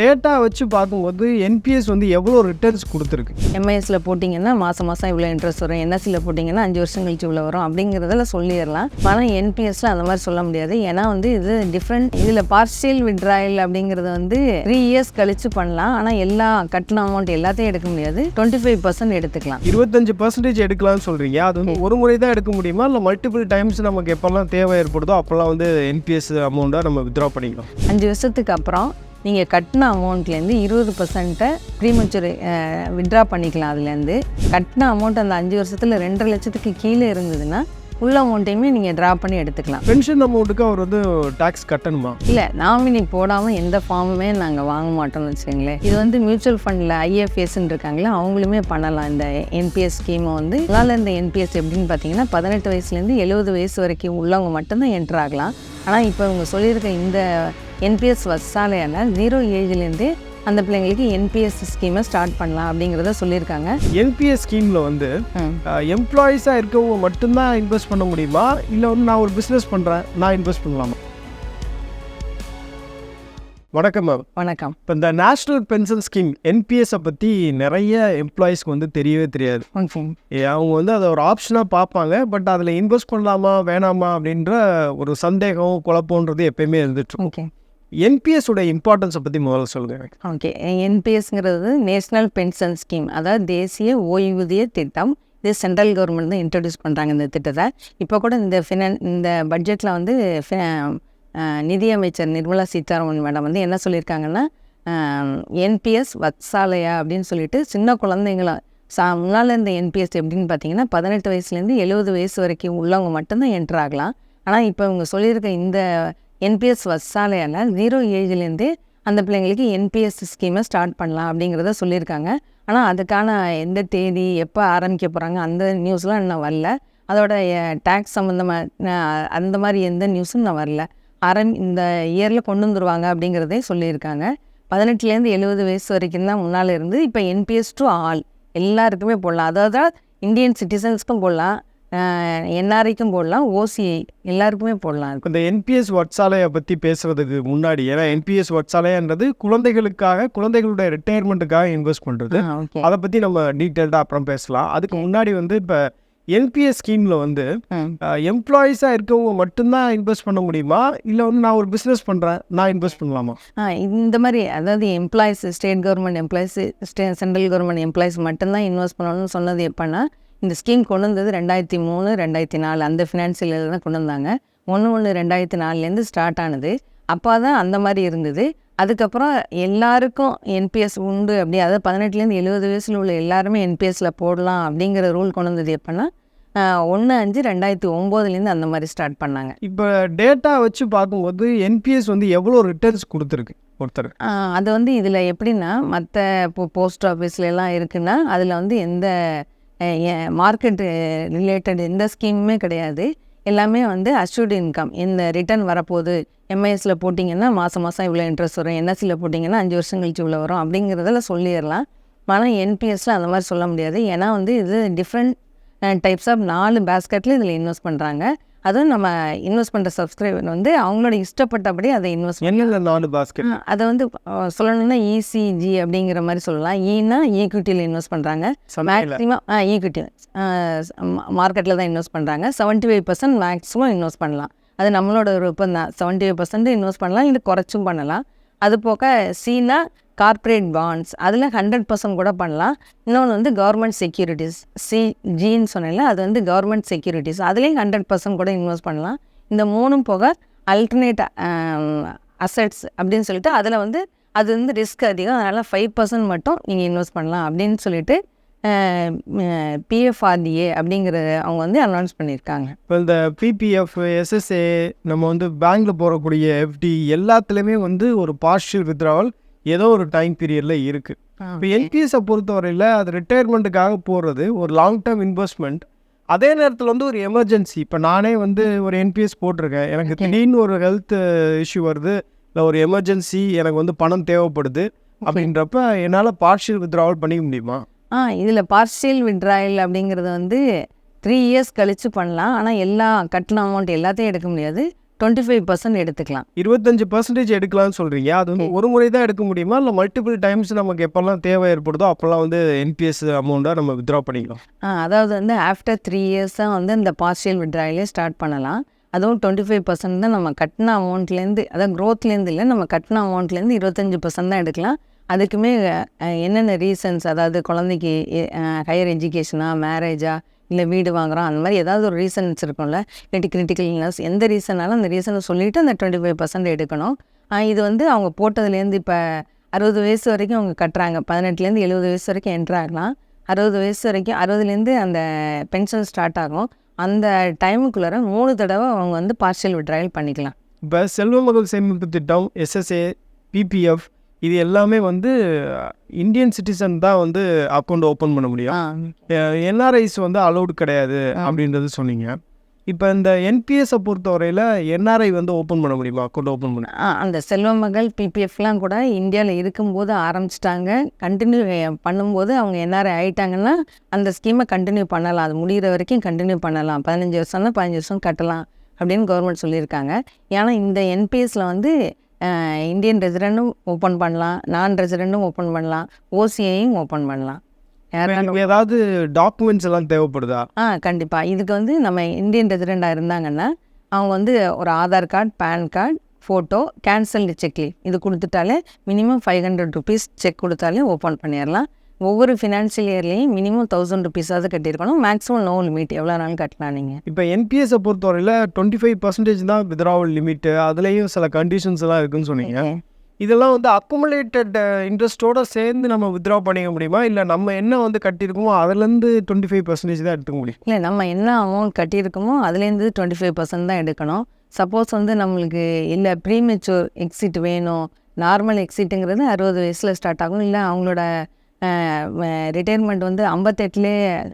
Data வச்சு பார்க்கும்போது NPS வந்து எவ்வளோ ரிட்டர்ன்ஸ் கொடுத்துருக்கு? எம்ஐஎஸ்ல போட்டிங்கன்னா மாதம் மாதம் இவ்வளோ இன்ட்ரெஸ்ட் வரும். என்எஸ்சியில் போட்டிங்கன்னா அஞ்சு வருஷம் கழிச்சு இவ்வளோ வரும். அப்படிங்கிறதெல்லாம் சொல்லிடலாம். ஆனால் என்பிஎஸ்ல அந்த மாதிரி சொல்ல முடியாது. ஏன்னா வந்து இது டிஃப்ரெண்ட் இதில் பார்ஷியல் விட்ராயல் அப்படிங்கிறது வந்து த்ரீ இயர்ஸ் கழிச்சு பண்ணலாம். ஆனால் எல்லா கட்டின அமௌண்ட் எல்லாத்தையும் எடுக்க முடியாது. டுவெண்ட்டி ஃபைவ் பர்சன்ட் எடுத்துக்கலாம். இருபத்தஞ்சு பர்சன்டேஜ் எடுக்கலாம்னு சொல்கிறீங்க அது வந்து ஒரு முறை தான் எடுக்க முடியுமா? இல்லை மல்டிபிள் டைம்ஸ் நமக்கு எப்போல்லாம் தேவை ஏற்படுதோ அப்போல்லாம் வந்து என்பிஎஸ் அமௌண்ட்டை நம்ம வித்ட்ரா பண்ணிக்கலாம். அஞ்சு வருஷத்துக்கு அப்புறம் நீங்கள் கட்டின அமௌண்ட்லேருந்து இருபது பர்சன்ட்டை ப்ரீமெச்சூர் விட்ரா பண்ணிக்கலாம் அதுலேருந்து. கட்டின அமௌண்ட் அந்த அஞ்சு வருஷத்தில் ரெண்டரை லட்சத்துக்கு கீழே இருந்ததுன்னா உள்ள அமௌண்ட்டையுமே நீங்கள் ட்ரா பண்ணி எடுத்துக்கலாம். பென்ஷன் அமௌண்ட்டுக்கு அவர் வந்து டேக்ஸ் கட்டணுமா? இல்லை நாமினி போடாமல் எந்த ஃபார்முமே நாங்கள் வாங்க மாட்டோம்னு வச்சுக்கோங்களேன். இது வந்து மியூச்சுவல் ஃபண்டில் ஐஎஃப்எஸ்ன்னு இருக்காங்களே அவங்களுமே பண்ணலாம். இந்த என்பிஎஸ் ஸ்கீமை வந்து அதனால் இந்த என்பிஎஸ் எப்படின்னு பார்த்தீங்கன்னா பதினெட்டு வயசுலேருந்து எழுபது வயசு வரைக்கும் உள்ளவங்க மட்டும்தான் என்ட்ரு ஆகலாம். ஆனால் இப்போ இவங்க சொல்லியிருக்க இந்த என்பிஎஸ் வசாலையால் ஜீரோ ஏஜ்லேருந்தே அந்த பிள்ளைங்களுக்கு என்பிஎஸ் ஸ்கீமை ஸ்டார்ட் பண்ணலாம் அப்படிங்கிறத சொல்லியிருக்காங்க. என்பிஎஸ் ஸ்கீமில் வந்து. எம்ப்ளாயீஸாக இருக்கவங்க மட்டும்தான் இன்வெஸ்ட் பண்ண முடியுமா? இல்லை வந்து நான் ஒரு பிஸ்னஸ் பண்ணுறேன் நான் இன்வெஸ்ட் பண்ணலாமா? வணக்கம் மேம் வணக்கம். இப்போ இந்த நேஷ்னல் பென்ஷன் ஸ்கீம் என்பிஎஸை பற்றி நிறைய எம்ப்ளாயீஸ்க்கு வந்து தெரியவே தெரியாது. அவங்க வந்து அதை ஒரு ஆப்ஷனாக பார்ப்பாங்க பட் அதில் இன்வெஸ்ட் பண்ணலாமா வேணாமா அப்படின்ற ஒரு சந்தேகம் குழப்பம்ன்றது எப்பயுமே இருந்துட்டு ஓகே. என்பிஎஸ் உடைய இம்பார்ட்டன்ஸை பற்றி முதல்ல சொல்லுங்க. ஓகே என்பிஎஸ்ங்கிறது நேஷ்னல் பென்ஷன் ஸ்கீம் அதாவது தேசிய ஓய்வூதிய திட்டம். இது சென்ட்ரல் கவர்மெண்ட் தான் இன்ட்ரடியூஸ் பண்ணுறாங்க இந்த திட்டத்தை. இப்போ கூட இந்த ஃபினான் இந்த பட்ஜெட்டில் வந்து நிதியமைச்சர் நிர்மலா சீதாராமன் மேடம் வந்து என்ன சொல்லியிருக்காங்கன்னா என்பிஎஸ் வத்சாலயா அப்படின்னு சொல்லிட்டு சின்ன குழந்தைங்கள சா முன்னால் இந்த என்பிஎஸ் எப்படின்னு பார்த்தீங்கன்னா பதினெட்டு வயசுலேருந்து எழுபது வயசு வரைக்கும் உள்ளவங்க மட்டும்தான் என்ட்ரு ஆகலாம். ஆனால் இப்போ இவங்க சொல்லியிருக்க இந்த என்பிஎஸ் வசாலையால் ஜீரோ ஏஜ்லேருந்தே அந்த பிள்ளைங்களுக்கு என்பிஎஸ் ஸ்கீமை ஸ்டார்ட் பண்ணலாம் அப்படிங்கிறத சொல்லியிருக்காங்க. ஆனால் அதுக்கான எந்த தேதி எப்போ ஆரம்பிக்க போகிறாங்க அந்த நியூஸ்லாம் இன்னும் வரல. அதோட டேக்ஸ் சம்மந்தமாக அந்த மாதிரி எந்த நியூஸும் இன்னும் வரல. ஆரம் இந்த இயரில் கொண்டு வந்துருவாங்க அப்படிங்கிறதே சொல்லியிருக்காங்க. பதினெட்டுலேருந்து எழுபது வயசு வரைக்கும் தான் முன்னால் இருந்து இப்போ என்பிஎஸ் டு ஆல் எல்லாருக்குமே போடலாம். அதாவது இந்தியன் சிட்டிசன்ஸ்க்கும் போடலாம். என்ஆர்ஐக்கும் போடலாம் ஓசிஐ எல்லாருக்குமே போடலாம். இந்த என்பிஎஸ் வட்சாலையை பற்றி பேசுறதுக்கு முன்னாடி ஏன்னா என்பிஎஸ் வட்சாலைன்றது குழந்தைகளுக்காக குழந்தைகளுடைய ரிட்டையர்மெண்ட்டுக்காக இன்வெஸ்ட் பண்ணுறது அதை பற்றி நம்ம டீட்டெயில்டாக அப்புறம் பேசலாம். அதுக்கு முன்னாடி வந்து இப்போ என்பிஎஸ் ஸ்கீமில் வந்து எம்ப்ளாயீஸாக இருக்கவங்க மட்டும்தான் இன்வெஸ்ட் பண்ண முடியுமா? இல்லை வந்து நான் ஒரு பிஸ்னஸ் பண்ணுறேன் நான் இன்வெஸ்ட் பண்ணலாமா? இந்த மாதிரி அதாவது employees state government employees state central government employees மட்டும்தான் இன்வெஸ்ட் பண்ணணும்னு சொன்னது எப்போன்னா இந்த ஸ்கீம் கொண்டு வந்தது ரெண்டாயிரத்தி மூணு ரெண்டாயிரத்தி நாலு. அந்த ஃபினான்சியல் தான் கொண்டு வந்தாங்க. ஒன்று ஒன்று ரெண்டாயிரத்தி நாலுலேருந்து ஸ்டார்ட் ஆனது. அப்போ தான் அந்த மாதிரி இருந்தது. அதுக்கப்புறம் எல்லாருக்கும் என்பிஎஸ் உண்டு அப்படி. அதாவது பதினெட்டுலேருந்து எழுபது வயசில் உள்ள எல்லாருமே என்பிஎஸ்சில் போடலாம் அப்படிங்கிற ரூல் கொண்டு வந்தது எப்போன்னா ஒன்று அஞ்சு ரெண்டாயிரத்தி ஒம்போதுலேருந்து அந்த மாதிரி ஸ்டார்ட் பண்ணாங்க. இப்போ டேட்டா வச்சு பார்க்கும்போது என்பிஎஸ் வந்து எவ்வளோ ரிட்டர்ன்ஸ் கொடுத்துருக்கு ஒருத்தர்? அது வந்து இதில் எப்படின்னா மற்ற இப்போ போஸ்ட் ஆஃபீஸ்லாம் இருக்குன்னா அதில் வந்து எந்த மார்க்கெட் ரிலேட்டட் எந்த ஸ்கீமுமே கிடையாது. எல்லாமே வந்து அஷ்யூர்டு இன்கம் இந்த ரிட்டர்ன் வரப்போகுது எம்ஐஎஸில் போட்டிங்கன்னா மாதம் மாதம் இவ்வளோ இன்ட்ரெஸ்ட் வரும் என்எஸ்சியில் போட்டிங்கன்னா அஞ்சு வருஷம் கழிச்சு இவ்வளோ வரும் அப்படிங்கிறதெல்லாம் சொல்லிடலாம். ஆனால் என்பிஎஸில் அந்த மாதிரி சொல்ல முடியாது. ஏன்னா வந்து இது டிஃப்ரெண்ட் டைப்ஸ் ஆஃப் நாலு பேஸ்கெட்டில் இதில் இன்வெஸ்ட் பண்ணுறாங்க அதுவும் நம்ம இன்வெஸ்ட் பண்ணுற சப்ஸ்கிரைபர் வந்து அவங்களோட இஷ்டப்பட்டபடி அதை இன்வெஸ்ட் என்னென்ன நாலு பாஸ்கெட் அதை வந்து சொல்லணும்னா இசிஜி அப்படிங்கிற மாதிரி சொல்லலாம். ஈனா ஈக்விட்டியில் இன்வெஸ்ட் பண்ணுறாங்க மேக்ஸிமம் ஈக்விட்டி மார்க்கெட்டில் தான் இன்வெஸ்ட் பண்ணுறாங்க seventy five percent maximum invest பண்ணலாம். அது நம்மளோட விருப்பம் தான் செவன்ட்டி ஃபைவ் பர்சன்ட் இன்வெஸ்ட் பண்ணலாம். இது குறைச்சும் பண்ணலாம். அது போக சீனா கார்ப்பரேட் பாண்ட்ஸ் அதில் ஹண்ட்ரட் பர்சன்ட் கூட பண்ணலாம். இன்னொன்று வந்து கவர்மெண்ட் செக்யூரிட்டிஸ் சி ஜின்னு அது வந்து கவர்மெண்ட் செக்யூரிட்டிஸ் அதுலேயும் ஹண்ட்ரட் பர்சன்ட் கூட இன்வெஸ்ட் பண்ணலாம். இந்த மூணும் போக அல்டர்னேட் அசட்ஸ் அப்படின்னு சொல்லிட்டு அதில் வந்து அது வந்து ரிஸ்க் அதிகம் அதனால் ஃபைவ் பர்சன்ட் மட்டும் நீங்கள் இன்வெஸ்ட் பண்ணலாம் அப்படின்னு சொல்லிட்டு பிஎஃப்ஆர்டிஏ அப்படிங்கிற அவங்க வந்து அனௌன்ஸ் பண்ணியிருக்காங்க. இப்போ இந்த பிபிஎஃப் எஸ்எஸ்ஏ நம்ம வந்து பேங்க்கில் போடக்கூடிய எஃப்டி எல்லாத்துலேயுமே வந்து ஒரு பார்ஷியல் வித்ராவல் ஏதோ ஒரு டைம் பீரியடில் இருக்குது இப்போ என்பிஎஸை பொறுத்தவரையில் அது ரிட்டையர்மெண்ட்டுக்காக போடுறது ஒரு லாங் டேர்ம் இன்வெஸ்ட்மெண்ட் அதே நேரத்தில் வந்து ஒரு எமர்ஜென்சி இப்போ நானே வந்து ஒரு என்பிஎஸ் போட்டிருக்கேன். எனக்கு திடீர்னு ஒரு ஹெல்த் இஷ்யூ வருது. இல்லை ஒரு எமர்ஜென்சி எனக்கு வந்து பணம் தேவைப்படுது அப்படின்றப்ப என்னால் பார்ஷியல் வித்ராவல் பண்ணிக்க முடியுமா? ஆ இதில் பார்ஷியல் விட்ராயல் அப்படிங்கிறது வந்து த்ரீ இயர்ஸ் கழித்து பண்ணலாம். ஆனால் எல்லா கட்டின அமௌண்ட் எல்லாத்தையும் எடுக்க முடியாது. டுவெண்ட்டி ஃபைவ் பர்சன்ட் எடுத்துக்கலாம். இருபத்தஞ்சு பர்சன்டேஜ் எடுக்கலாம்னு சொல்றீங்க. அது வந்து ஒரு முறை தான் எடுக்க முடியுமா? இல்லை மல்டிபிள் டைம்ஸ் நமக்கு எப்போல்லாம் தேவை ஏற்படுதோ அப்போல்லாம் வந்து என்பிஎஸ் அமௌண்ட்டாக நம்ம வித்ட்ரா பண்ணிக்கலாம். ஆ அதாவது வந்து ஆஃப்டர் த்ரீ இயர்ஸாக வந்து இந்த பார்ஷியல் விட்ராயிலே ஸ்டார்ட் பண்ணலாம். அதுவும் டுவெண்ட்டி ஃபைவ் பர்சன்ட் தான் நம்ம கட்டின அமௌண்ட்லேருந்து அதாவது க்ரோத்லேருந்து இல்லை நம்ம கட்டின அமௌண்ட்லேருந்து இருபத்தஞ்சி பர்சன்ட் தான் எடுக்கலாம். அதுக்குமே என்னென்ன ரீசன்ஸ் அதாவது குழந்தைக்கு ஹையர் எஜுகேஷனா மேரேஜா இல்லை வீடு வாங்குறோம். அந்த மாதிரி ஏதாவது ஒரு ரீசன்ஸ் இருக்கும்ல இல்லாட்டி கிரிட்டிக்கல் இல்னஸ் எந்த ரீசனாலும் அந்த ரீசனை சொல்லிவிட்டு அந்த டுவெண்ட்டி ஃபைவ் பர்சன்ட் எடுக்கணும் இது வந்து அவங்க போட்டதுலேருந்து இப்போ அறுபது வயசு வரைக்கும் அவங்க கட்டுறாங்க. பதினெட்டுலேருந்து எழுபது வயசு வரைக்கும் என்ட்ராகலாம் அறுபது வயசு வரைக்கும் அறுபதுலேருந்து அந்த பென்ஷன் ஸ்டார்ட் ஆகும். அந்த டைமுக்குள்ளார மூணு தடவை அவங்க வந்து பார்ஷியல் விட்ராயல் பண்ணிக்கலாம். இப்போ செல்வ மகள் சேமிப்பு திட்டம் எஸ்எஸ்ஏ பிபிஎஃப் இது எல்லாமே வந்து இந்தியன் சிட்டிசன் தான் வந்து அக்கௌண்ட் ஓப்பன் பண்ண முடியும். என்ஆர்ஐஸ் வந்து அலௌடு கிடையாது அப்படின்றது சொன்னீங்க. இப்போ இந்த என்பிஎஸ்ஸை பொறுத்தவரையில் என்ஆர்ஐ வந்து ஓப்பன் பண்ண முடியுமா? அக்கௌண்ட் ஓப்பன் பண்ண அந்த செல்வ மகள் பிபிஎஃப்லாம் கூட இந்தியாவில் இருக்கும்போது ஆரம்பிச்சிட்டாங்க. கண்டினியூ பண்ணும்போது அவங்க என்ஆர்ஐ ஆயிட்டாங்கன்னா அந்த ஸ்கீமை கண்டினியூ பண்ணலாம். அது முடிகிற வரைக்கும் கண்டினியூ பண்ணலாம். பதினஞ்சு வருஷம் தான் பதினஞ்சு வருஷம் கட்டலாம் அப்படின்னு கவர்மெண்ட் சொல்லியிருக்காங்க. ஏன்னா இந்த என்பிஎஸ்ல வந்து இந்தியன் ரெசிடெண்ட்டும் ஓப்பன் பண்ணலாம் நான் ரெசிடெண்ட்டும் ஓப்பன் பண்ணலாம் ஓசிஐயும் ஓப்பன் பண்ணலாம். ஏதாவது டாக்குமெண்ட்ஸ் எல்லாம் தேவைப்படுதா? ஆ கண்டிப்பாக இதுக்கு வந்து நம்ம இந்தியன் ரெசிடெண்ட்டாக இருந்தாங்கன்னா அவங்க வந்து ஒரு Aadhaar card PAN card photo cancelled cheque leaf இது கொடுத்துட்டாலே minimum five hundred rupees cheque கொடுத்தாலே ஓப்பன் பண்ணிடலாம். ஒவ்வொரு ஃபினான்ஷியல் இயர்லேயும் மினிமம் தௌசண்ட் ருபீஸாவது கட்டியிருக்கணும். மேக்ஸிமம் நோ லிமிட் எவ்வளோ நாளும் கட்டலாம் நீங்கள் இப்போ என்பிஎஸ்ஸை பொறுத்தவரையில் டுவெண்ட்டி ஃபைவ் பர்சன்டேஜ் தான் வித்ராவல் லிமிட்டு அதுலேயும் சில கண்டிஷன்ஸ் எல்லாம் இருக்குன்னு சொன்னீங்க. இதெல்லாம் வந்து அக்குமுலேட்டட் இன்ட்ரெஸ்ட்டோட சேர்ந்து நம்ம வித்ரா பண்ணிக்க முடியுமா? இல்லை நம்ம என்ன வந்து கட்டியிருக்கோமோ அதுலேருந்து டுவெண்ட்டி ஃபைவ் பர்சன்டேஜ் தான் எடுத்துக்க முடியும்? இல்லை நம்ம என்ன அமௌண்ட் கட்டியிருக்கோமோ அதுலேருந்து டுவெண்ட்டி ஃபைவ் பர்சன்ட் தான் எடுக்கணும். சப்போஸ் வந்து நம்மளுக்கு இல்லை ப்ரீமெச்சூர் எக்ஸிட் வேணும். நார்மல் எக்ஸிட்டுங்கிறது அறுபது வயசில் ஸ்டார்ட் ஆகும். இல்லை அவங்களோட ரிட்டையர்மெண்ட் வந்து ஐம்பத்தெட்டுலேயே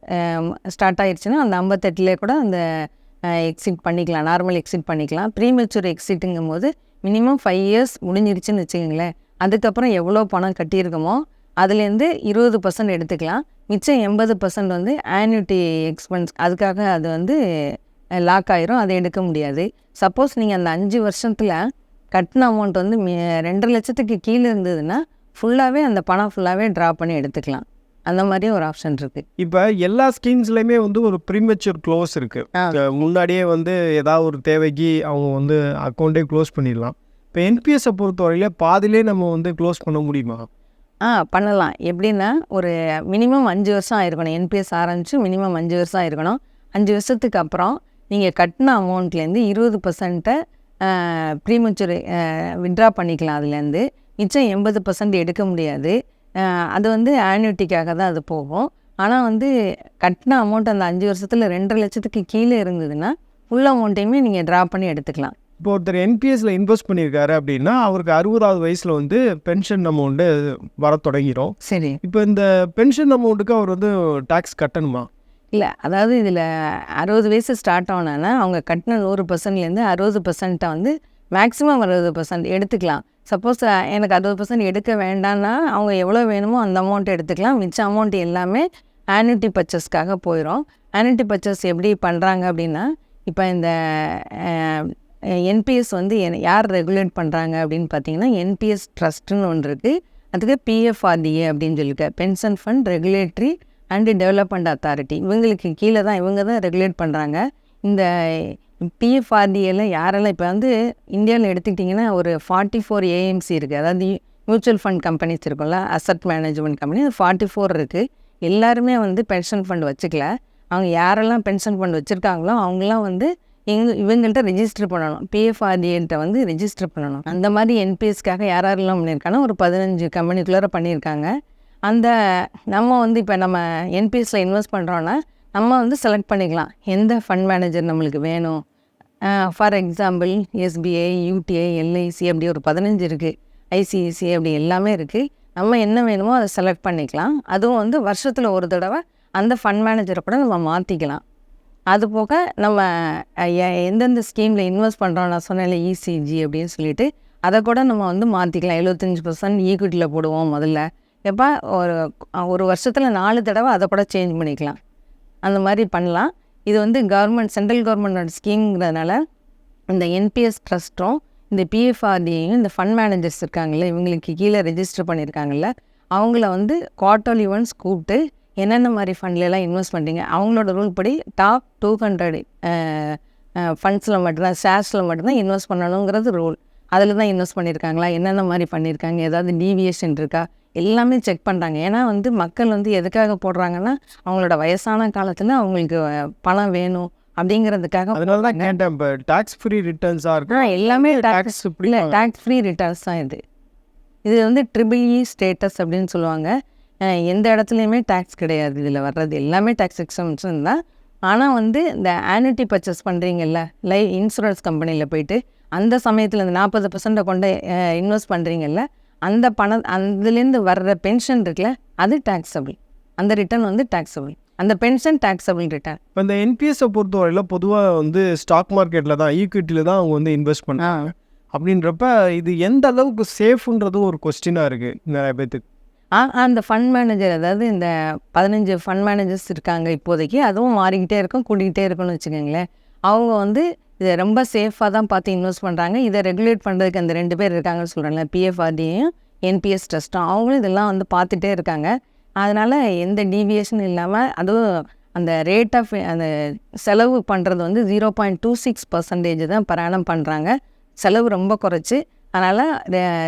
ஸ்டார்ட் ஆயிடுச்சுன்னா அந்த ஐம்பத்தெட்டுலேயே கூட அந்த எக்ஸிட் பண்ணிக்கலாம். நார்மல் எக்ஸிட் பண்ணிக்கலாம். ப்ரீமெச்சூர் எக்ஸிட்டுங்கும் போது மினிமம் ஃபைவ் இயர்ஸ் முடிஞ்சிருச்சுன்னு வச்சுக்கோங்களேன். அதுக்கப்புறம் எவ்வளோ பணம் கட்டியிருக்கோமோ அதுலேருந்து இருபது பர்சன்ட் எடுத்துக்கலாம். மிச்சம் எண்பது பர்சன்ட் வந்து ஆன்யூட்டி எக்ஸ்பென்ஸ் அதுக்காக அது வந்து லாக் ஆயிரும். அதை எடுக்க முடியாது. சப்போஸ் நீங்கள் அந்த அஞ்சு வருஷத்தில் கட்டின அமௌண்ட் வந்து மி- ரெண்டரை லட்சத்துக்கு கீழே இருந்ததுன்னா ஃபுல்லாகவே அந்த பணம் ஃபுல்லாகவே ட்ரா பண்ணி எடுத்துக்கலாம். அந்த மாதிரி ஒரு ஆப்ஷன் இருக்குது இப்போ எல்லா ஸ்கீம்ஸ்லையுமே வந்து ஒரு ப்ரீமெச்சூர் க்ளோஸ் இருக்குது முன்னாடியே வந்து ஏதாவது ஒரு தேவைக்கு அவங்க வந்து அக்கௌண்ட்டே க்ளோஸ் பண்ணிடலாம். இப்போ என்பிஎஸ்ஸை பொறுத்தவரையில் பாதியிலே நம்ம வந்து க்ளோஸ் பண்ண முடியுமா? ஆ பண்ணலாம். எப்படின்னா ஒரு மினிமம் அஞ்சு வருஷம் ஆயிருக்கணும். என்பிஎஸ் ஆரம்பிச்சு மினிமம் அஞ்சு வருஷம் ஆயிருக்கணும். அஞ்சு வருஷத்துக்கு அப்புறம் நீங்கள் கட்டின அமௌண்ட்லேருந்து இருபது பர்சன்ட்டை ப்ரீமெச்சூர் விட்ரா பண்ணிக்கலாம் அதுலேருந்து மிச்சம் எண்பது பர்சன்ட் எடுக்க முடியாது. அது வந்து ஆன்யூட்டிக்காக தான் அது போகும். ஆனால் வந்து கட்டின அமௌண்ட் அந்த அஞ்சு வருஷத்தில் ரெண்டரை லட்சத்துக்கு கீழே இருந்ததுன்னா ஃபுல் அமௌண்ட்டையுமே நீங்கள் ட்ரா பண்ணி எடுத்துக்கலாம். இப்போ ஒருத்தர் என்பிஎஸ்ல இன்வெஸ்ட் பண்ணியிருக்காரு அப்படின்னா அவருக்கு அறுபதாவது வயசில் வந்து பென்ஷன் அமௌண்ட்டு வர தொடங்கிரும். சரி. இப்போ இந்த பென்ஷன் அமௌண்ட்டுக்கு அவர் வந்து டாக்ஸ் கட்டணுமா? இல்லை அதாவது இதில் அறுபது வயசு ஸ்டார்ட் ஆனோன்னா அவங்க கட்டின நூறு பர்சன்ட்லேருந்து அறுபது பர்சன்ட்டை வந்து மேக்ஸிமம் அறுபது பர்சன்ட் எடுத்துக்கலாம். சப்போஸ் எனக்கு அறுபது பர்சன்ட் எடுக்க வேண்டாம்னா அவங்க எவ்வளோ வேணுமோ அந்த அமௌண்ட் எடுத்துக்கலாம். மிச்ச அமௌண்ட் எல்லாமே ஆன்யூட்டி பர்ச்சஸ்க்காக போயிடும் ஆன்யூட்டி பர்ச்சஸ் எப்படி பண்ணுறாங்க அப்படின்னா இப்போ இந்த என்பிஎஸ் வந்து யார் ரெகுலேட் பண்ணுறாங்க அப்படின்னு பார்த்தீங்கன்னா என்பிஎஸ் ட்ரஸ்ட்டுன்னு ஒன்று இருக்குது அதுக்கு பிஎஃப்ஆர்டிஏ அப்படின்னு சொல்லியிருக்க pension fund regulatory and development authority இவங்களுக்கு கீழே தான் இவங்க தான் ரெகுலேட் பண்ணுறாங்க இந்த பிஎஃப்ஆர்டிஎல்லாம் யாரெல்லாம் இப்போ வந்து இந்தியாவில் எடுத்துக்கிட்டிங்கன்னா ஒரு ஃபார்ட்டி ஃபோர் ஏஎம்சி இருக்குது அதாவது மியூச்சுவல் ஃபண்ட் கம்பெனிஸ் இருக்கும்ல அசட் மேனேஜ்மெண்ட் கம்பெனி அது ஃபார்ட்டி ஃபோர் இருக்குது எல்லாருமே வந்து பென்ஷன் ஃபண்ட் வச்சுக்கல. அவங்க யாரெல்லாம் பென்ஷன் ஃபண்ட் வச்சுருக்காங்களோ அவங்களாம் வந்து எங்க இவங்கள்ட்ட ரிஜிஸ்டர் பண்ணணும். பிஎஃப்ஆர்டிஎன்ட்ட வந்து ரிஜிஸ்டர் பண்ணணும். அந்த மாதிரி என்பிஎஸ்க்காக யார் யாரெல்லாம் பண்ணியிருக்காங்கன்னா ஒரு பதினஞ்சு கம்பெனிக்குள்ளார பண்ணியிருக்காங்க அந்த நம்ம வந்து இப்போ நம்ம என்பிஎஸில் இன்வெஸ்ட் பண்ணுறோன்னா நம்ம வந்து செலக்ட் பண்ணிக்கலாம். எந்த ஃபண்ட் மேனேஜர் நம்மளுக்கு வேணும்? For example SBI UTI LIC அப்படி ஒரு பதினஞ்சு இருக்குது ஐசிஐசி அப்படி எல்லாமே இருக்குது நம்ம என்ன வேணுமோ அதை செலக்ட் பண்ணிக்கலாம். அதுவும் வந்து வருஷத்தில் ஒரு தடவை அந்த ஃபண்ட் மேனேஜரை கூட நம்ம மாற்றிக்கலாம் அது போக நம்ம எந்தெந்த ஸ்கீமில் இன்வெஸ்ட் பண்ணுறோம் நான் சொன்னேன்ல இசிஜி அப்படின்னு சொல்லிட்டு அதை கூட நம்ம வந்து மாற்றிக்கலாம் எழுபத்தஞ்சி பர்சன்ட் ஈக்விட்டியில் போடுவோம் முதல்ல. எப்போ? ஒரு ஒரு வருஷத்தில் நாலு தடவை அதை கூட சேஞ்ச் பண்ணிக்கலாம். அந்த மாதிரி பண்ணலாம். இது வந்து கவர்மெண்ட் சென்ட்ரல் கவர்மெண்டோட ஸ்கீம்ங்கிறதுனால இந்த என்பிஎஸ் ட்ரஸ்ட்டும் இந்த பிஎஃப்ஆர்டியையும் இந்த ஃபண்ட் மேனேஜர்ஸ் இருக்காங்கல்ல இவங்களுக்கு கீழே ரெஜிஸ்டர் பண்ணியிருக்காங்கல்ல அவங்கள வந்து குவார்ட்டர்லி ஒன்ஸ் கூப்பிட்டு என்னென்ன மாதிரி ஃபண்ட்லலாம் இன்வெஸ்ட் பண்ணுறீங்க அவங்களோட ரூல் படி டாப் டூ ஹண்ட்ரட் ஃபண்ட்ஸில் மட்டும்தான் ஷேர்ஸில் மட்டும்தான் இன்வெஸ்ட் பண்ணணுங்கிறது ரூல் அதில் தான் இன்வெஸ்ட் பண்ணியிருக்காங்களா என்னென்ன மாதிரி பண்ணியிருக்காங்க ஏதாவது டீவியேஷன் இருக்கா? எல்லாமே செக் பண்ணுறாங்க ஏன்னா வந்து மக்கள் வந்து எதுக்காக போடுறாங்கன்னா அவங்களோட வயசான காலத்தில் அவங்களுக்கு பணம் வேணும் அப்படிங்கிறதுக்காக அதனால தான் கேட்டேன் இப்போ டாக்ஸ் ஃப்ரீ ரிட்டர்ன்ஸாக இருக்கும் எல்லாமே டேக்ஸ் இல்லை டேக்ஸ் ஃப்ரீ ரிட்டர்ன்ஸ் தான் இது. இது வந்து ட்ரிபிள் இ ஸ்டேட்டஸ் அப்படின்னு சொல்லுவாங்க. எந்த இடத்துலையுமே டேக்ஸ் கிடையாது. இதில் வர்றது எல்லாமே டேக்ஸ் எக்ஸம்ஷன் தான். ஆனால் வந்து இந்த ஆனுட்டி பர்ச்சேஸ் பண்ணுறீங்கல்ல லை இன்சூரன்ஸ் கம்பெனியில் போயிட்டு அந்த சமயத்தில் இந்த நாற்பது பர்சன்ட்டை கொண்டு இன்வெஸ்ட் பண்ணுறீங்கல்ல அந்த பணம் அதுலேருந்து வர்ற பென்ஷன் இருக்குல்ல அது டேக்ஸபிள் அந்த ரிட்டர்ன் வந்து டேக்ஸபிள் அந்த பென்ஷன் டேக்ஸபிள் ரிட்டர்ன் இப்போ இந்த என்பிஎஸை பொறுத்தவரையில் பொதுவாக வந்து ஸ்டாக் மார்க்கெட்டில் தான் ஈக்விட்டியில் தான் அவங்க வந்து இன்வெஸ்ட் பண்ணுறாங்க அப்படின்றப்ப இது எந்த அளவுக்கு சேஃப்ன்றதும் ஒரு கொஸ்டினாக இருக்குது நிறைய பேத்துக்கு. ஆ அந்த ஃபண்ட் மேனேஜர் அதாவது இந்த பதினஞ்சு ஃபண்ட் மேனேஜர்ஸ் இருக்காங்க இப்போதைக்கு அதுவும் மாறிக்கிட்டே இருக்கும் கூட்டிகிட்டே இருக்கும்னு வச்சுக்கோங்களேன். அவங்க வந்து இதை ரொம்ப சேஃபாக தான் பார்த்து இன்வெஸ்ட் பண்ணுறாங்க இதை ரெகுலேட் பண்ணுறதுக்கு அந்த ரெண்டு பேர் இருக்காங்கன்னு சொல்கிறாங்க பிஎஃப்ஆர்டியும் என்பிஎஸ் ட்ரஸ்ட்டும் அவங்களும் இதெல்லாம் வந்து பார்த்துட்டே இருக்காங்க. அதனால் எந்த டீவியேஷன் இல்லாமல் அதுவும் அந்த ரேட் ஆஃப் அந்த செலவு பண்ணுறது வந்து zero point two six percentage தான் பராணம் பண்ணுறாங்க செலவு ரொம்ப குறைச்சி அதனால்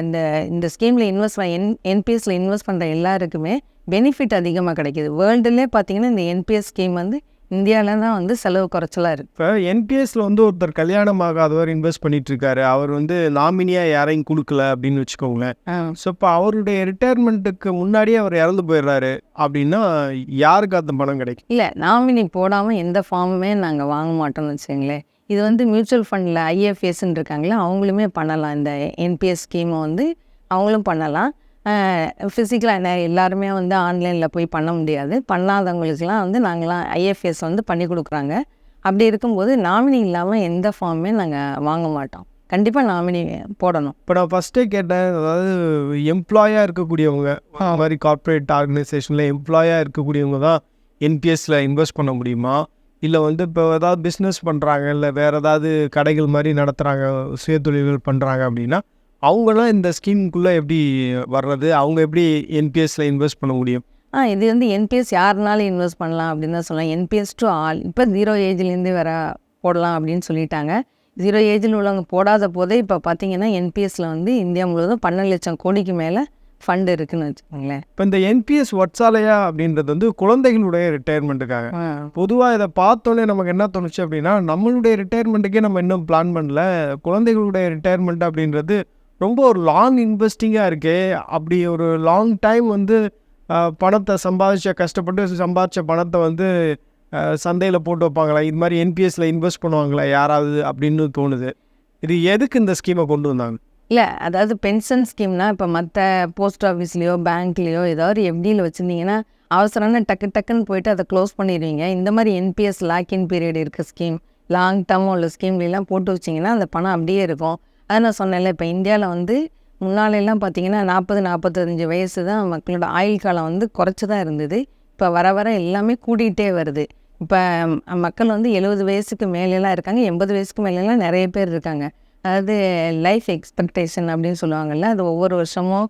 இந்த இந்த ஸ்கீமில் இன்வெஸ்ட் என் என்பிஎஸ்ல இன்வெஸ்ட் பண்ணுற எல்லாருக்குமே பெனிஃபிட் அதிகமாக கிடைக்கிது. வேர்ல்டுலே பார்த்தீங்கன்னா இந்த என்பிஎஸ் ஸ்கீம் வந்து இந்தியாவில் தான் வந்து செலவு குறைச்சலாக இருக்குது இப்போ என்பிஎஸ்ல வந்து ஒருத்தர் கல்யாணம் ஆகாதவர் இன்வெஸ்ட் பண்ணிட்டு இருக்காரு அவர் வந்து நாமினியாக யாரையும் கொடுக்கல அப்படின்னு வச்சுக்கோங்களேன். ஸோ இப்போ அவருடைய ரிட்டையர்மெண்ட்டுக்கு முன்னாடியே அவர் இறந்து போயிடுறாரு அப்படின்னா யாருக்கு அந்த பணம் கிடைக்கும்? இல்லை நாமினி போடாமல் எந்த ஃபார்முமே நாங்கள் வாங்க மாட்டோம்னு வச்சுங்களேன் இது வந்து மியூச்சுவல் ஃபண்டில் ஐஎஃப்எஸ்ன்னு இருக்காங்களே அவங்களுமே பண்ணலாம். இந்த என்பிஎஸ் ஸ்கீமை வந்து அவங்களும் பண்ணலாம். ஃபிசிக்கலாக எல்லாருமே வந்து ஆன்லைனில் போய் பண்ண முடியாது. பண்ணாதவங்களுக்குலாம் வந்து நாங்களாம் ஐஎஃப்எஸ் வந்து பண்ணி கொடுக்குறாங்க. அப்படி இருக்கும்போது நாமினி இல்லாமல் எந்த ஃபார்முமே நாங்கள் வாங்க மாட்டோம். கண்டிப்பாக நாமினி போடணும். இப்போ நான் ஃபஸ்ட்டே கேட்டேன் அதாவது எம்ப்ளாயாக இருக்கக்கூடியவங்க மாதிரி கார்ப்பரேட் ஆர்கனைசேஷனில் எம்ப்ளாயாக இருக்கக்கூடியவங்க தான் என்பிஎஸ்ல இன்வெஸ்ட் பண்ண முடியுமா? இல்லை வந்து இப்போ ஏதாவது பிஸ்னஸ் பண்ணுறாங்க இல்லை வேறு ஏதாவது கடைகள் மாதிரி நடத்துகிறாங்க சுயதொழில்கள் பண்ணுறாங்க அப்படின்னா அவங்களாம் இந்த ஸ்கீமுக்குள்ளே எப்படி வர்றது? அவங்க எப்படி என்பிஎஸ்ல இன்வெஸ்ட் பண்ண முடியும்? ஆ இது வந்து என்பிஎஸ் யாருனாலும் இன்வெஸ்ட் பண்ணலாம் அப்படின்னு தான் சொல்லலாம். என்பிஎஸ் டு ஆல் இப்போ ஜீரோ ஏஜ்லேருந்து வர போடலாம் அப்படின்னு சொல்லிட்டாங்க. ஜீரோ ஏஜில் உள்ளவங்க போடாத போதே இப்போ பார்த்தீங்கன்னா என்பிஎஸ்ல வந்து இந்தியா முழுவதும் பன்னெண்டு லட்சம் கோடிக்கு மேலே ஃபண்டு இருக்குன்னு வச்சுக்கோங்களேன். இப்போ இந்த என்பிஎஸ் வட்சாலையா அப்படின்றது வந்து குழந்தைகளுடைய ரிட்டையர்மெண்ட்டுக்காக. பொதுவாக இதை பார்த்தோன்னே நமக்கு என்ன தோணுச்சு அப்படின்னா நம்மளுடைய ரிட்டையர்மெண்ட்டுக்கே நம்ம இன்னும் பிளான் பண்ணல. குழந்தைகளுடைய ரிட்டையர்மெண்ட் அப்படின்றது ரொம்ப ஒரு லாங் இன்வெஸ்டிங்காக இருக்கே. அப்படி ஒரு லாங் டைம் வந்து பணத்தை சம்பாதிச்ச கஷ்டப்பட்டு சம்பாதிச்ச பணத்தை வந்து சந்தையில் போட்டு வைப்பாங்களா? இது மாதிரி என்பிஎஸ்ல இன்வெஸ்ட் பண்ணுவாங்களா? யாராவது அப்படின்னு தோணுது. இது எதுக்கு இந்த ஸ்கீமை கொண்டு வந்தாங்க? இல்லை அதாவது பென்ஷன் ஸ்கீம்னா இப்போ மற்ற போஸ்ட் ஆஃபீஸ்லேயோ பேங்க்லேயோ ஏதாவது எஃப்டியில் வச்சுருந்தீங்கன்னா அவசரம்னு டக்கு டக்குன்னு போயிட்டு அதை க்ளோஸ் பண்ணிடுவீங்க. இந்த மாதிரி என்பிஎஸ் லாக்இன் பீரியட் இருக்க ஸ்கீம் லாங் டேர்ம் உள்ள ஸ்கீம்லாம் போட்டு வச்சிங்கன்னா அந்த பணம் அப்படியே இருக்கும். அதை நான் சொன்னேன்ல இப்போ இந்தியாவில் வந்து முன்னாலெல்லாம் பார்த்தீங்கன்னா நாற்பது நாற்பத்தஞ்சு வயசு தான் மக்களோட ஆயுள் காலம் வந்து குறைச்சி தான் இருந்தது. இப்போ வர வர எல்லாமே கூட்டிகிட்டே வருது. இப்போ மக்கள் வந்து எழுபது வயசுக்கு மேலெலாம் இருக்காங்க எண்பது வயசுக்கு மேலெலாம் நிறைய பேர் இருக்காங்க. அதாவது லைஃப் எக்ஸ்பெக்டேஷன் அப்படின்னு சொல்லுவாங்கல்ல அது ஒவ்வொரு வருஷமும்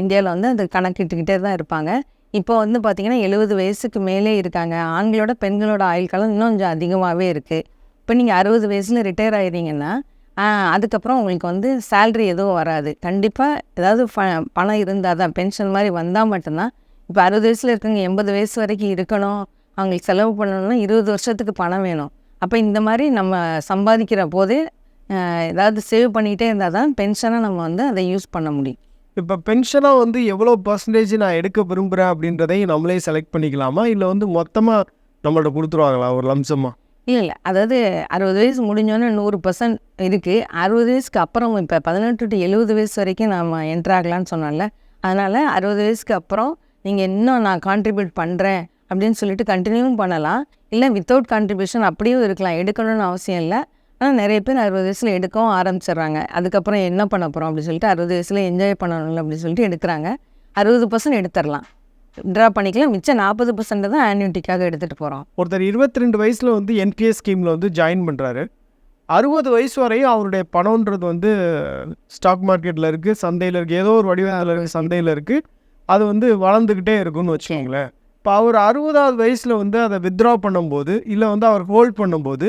இந்தியாவில் வந்து அது கணக்கிட்டுக்கிட்டே தான் இருப்பாங்க. இப்போ வந்து பார்த்திங்கன்னா எழுபது வயசுக்கு மேலே இருக்காங்க. ஆண்களோட பெண்களோட ஆயுள் காலம் இன்னும் கொஞ்சம் அதிகமாகவே இருக்குது இப்போ நீங்கள் அறுபது வயசில் ரிட்டையர் ஆகிறீங்கன்னா அதுக்கப்புறம் உங்களுக்கு வந்து சேல்ரி எதுவும் வராது. கண்டிப்பாக ஏதாவது ஃப பணம் இருந்தால் தான் பென்ஷன் மாதிரி வந்தால் மட்டும்தான். இப்போ அறுபது வயசில் இருக்கவங்க எண்பது வயசு வரைக்கும் இருக்கணும். அவங்களுக்கு செலவு பண்ணணும்னா இருபது வருஷத்துக்கு பணம் வேணும். அப்போ இந்த மாதிரி நம்ம சம்பாதிக்கிற போதே ஏதாவது சேவ் பண்ணிகிட்டே இருந்தால் தான் பென்ஷனை நம்ம வந்து அதை யூஸ் பண்ண முடியும். இப்போ பென்ஷனாக வந்து எவ்வளோ பர்சன்டேஜ் நான் எடுக்க விரும்புகிறேன் அப்படின்றதையும் நம்மளே செலக்ட் பண்ணிக்கலாமா? இல்லை வந்து மொத்தமாக நம்மள்ட்ட கொடுத்துருவாங்களா ஒரு லம்சமாக இல்லை இல்லை. அதாவது அறுபது வயசு முடிஞ்சோன்னே நூறு பர்சன்ட் இருக்குது அறுபது வயசுக்கு அப்புறம் இப்போ பதினெட்டு டு எழுபது வயசு வரைக்கும் நம்ம என்ட்ரு ஆகலான்னு சொன்னோம்ல. அதனால் அறுபது வயசுக்கு அப்புறம் நீங்கள் இன்னும் நான் கான்ட்ரிபியூட் பண்ணுறேன் அப்படின்னு சொல்லிட்டு கண்டினியூவும் பண்ணலாம். இல்லை வித்தவுட் கான்ட்ரிபியூஷன் அப்படியும் இருக்கலாம். எடுக்கணும்னு அவசியம் இல்லை. ஆனால் நிறைய பேர் அறுபது வயசில் எடுக்கவும் ஆரம்பிச்சிடுறாங்க. அதுக்கப்புறம் என்ன பண்ண போகிறோம் அப்படின்னு சொல்லிட்டு அறுபது வயசில் என்ஜாய் பண்ணணும்ல அப்படின்னு சொல்லிட்டு எடுக்கிறாங்க. அறுபது பர்சன்ட் எடுத்துடலாம். ட்ரா பண்ணிக்கலாம். மிச்சம் நாற்பது பர்சன்ட் தான் ஆன்யூட்டிக்காக எடுத்துகிட்டு போகிறோம் ஒருத்தர் இருபத்தி ரெண்டு வயசில் வந்து என்பிஎஸ் ஸ்கீமில் வந்து ஜாயின் பண்ணுறாரு அறுபது வயசு வரையும் அவருடைய பணம்ன்றது வந்து ஸ்டாக் மார்க்கெட்டில் இருக்குது சந்தையில் இருக்குது ஏதோ ஒரு வடிவத்தில் இருக்குது சந்தையில் இருக்குது அது வந்து வளர்ந்துக்கிட்டே இருக்கும்னு வச்சுக்கோங்களேன். இப்போ அவர் அறுபதாவது வயசில் வந்து அதை வித்ட்ரா பண்ணும்போது இல்லை வந்து அவர் ஹோல்ட் பண்ணும்போது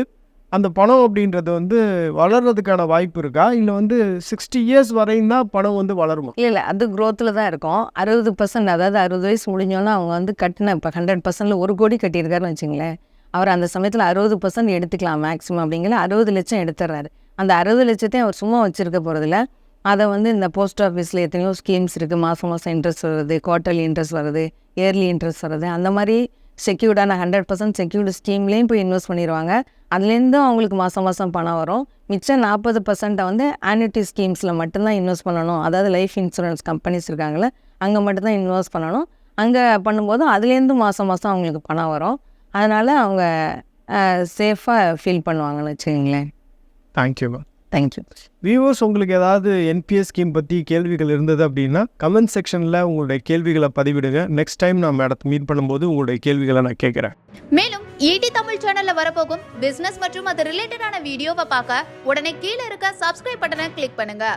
அந்த பணம் அப்படின்றது வந்து வளர்றதுக்கான வாய்ப்பு இருக்கா? இல்லை வந்து சிக்ஸ்டி இயர்ஸ் வரையும் தான் பணம் வந்து வளருமா? இல்லை இல்லை. அது க்ரோத்தில் தான் இருக்கும். அறுபது பர்சன்ட் அதாவது அறுபது வயசு முடிஞ்சோன்னா அவங்க வந்து கட்டின இப்போ ஹண்ட்ரட் பர்சன்டில் ஒரு கோடி கட்டியிருக்காருன்னு வச்சுங்களேன். அவர் அந்த சமயத்தில் அறுபது பர்சன்ட் எடுத்துக்கலாம் மேக்ஸிமம் அப்படிங்கிற அறுபது லட்சம் எடுத்துடுறாரு அந்த அறுபது லட்சத்தையும் அவர் சும்மா வச்சுருக்க போகிறதில்ல அதை வந்து இந்த போஸ்ட் ஆஃபீஸில் எத்தனையோ ஸ்கீம்ஸ் இருக்குது மாதம் மாதம் இன்ட்ரெஸ்ட் வருது குவார்ட்டர்லி இன்ட்ரெஸ்ட் வருது இயர்லி இன்ட்ரெஸ்ட் வருது. அந்த மாதிரி செக்யூர்டான ஹண்ட்ரட் பர்சன்ட் செக்யூர்டு ஸ்கீம்லேயும் போய் இன்வெஸ்ட் பண்ணிடுவாங்க அதுலேருந்தும் அவங்களுக்கு மாதம் மாதம் பணம் வரும். மிச்சம் நாற்பது பர்சண்ட்டை வந்து ஆன்யூட்டி ஸ்கீம்ஸில் மட்டும்தான் இன்வெஸ்ட் பண்ணணும். அதாவது லைஃப் இன்சூரன்ஸ் கம்பெனிஸ் இருக்காங்களே அங்கே மட்டும்தான் இன்வெஸ்ட் பண்ணணும். அங்கே பண்ணும்போது அதுலேருந்து மாதம் மாதம் அவங்களுக்கு பணம் வரும். அதனால் அவங்க சேஃபாக ஃபீல் பண்ணுவாங்கன்னு வச்சுக்கோங்களேன். தேங்க்யூ மேம் தேங்க்யூ வியூவர்ஸ் உங்களுக்கு ஏதாவது என்பிஎஸ் ஸ்கீம் பற்றி கேள்விகள் இருந்தது அப்படின்னா கமெண்ட் செக்ஷனில் உங்களுடைய கேள்விகளை பதிவிடுங்க. நெக்ஸ்ட் டைம் நான் மேடத்தை மீட் பண்ணும்போது உங்களுடைய கேள்விகளை நான் கேட்குறேன். மேலும் ஈடி தமிழ் சேனல்ல வரப்போகும் பிசினஸ் மற்றும் அது ரிலேட்டடான வீடியோவை பார்க்க உடனே கீழே இருக்க சப்ஸ்கிரைப் பட்டனை கிளிக் பண்ணுங்க.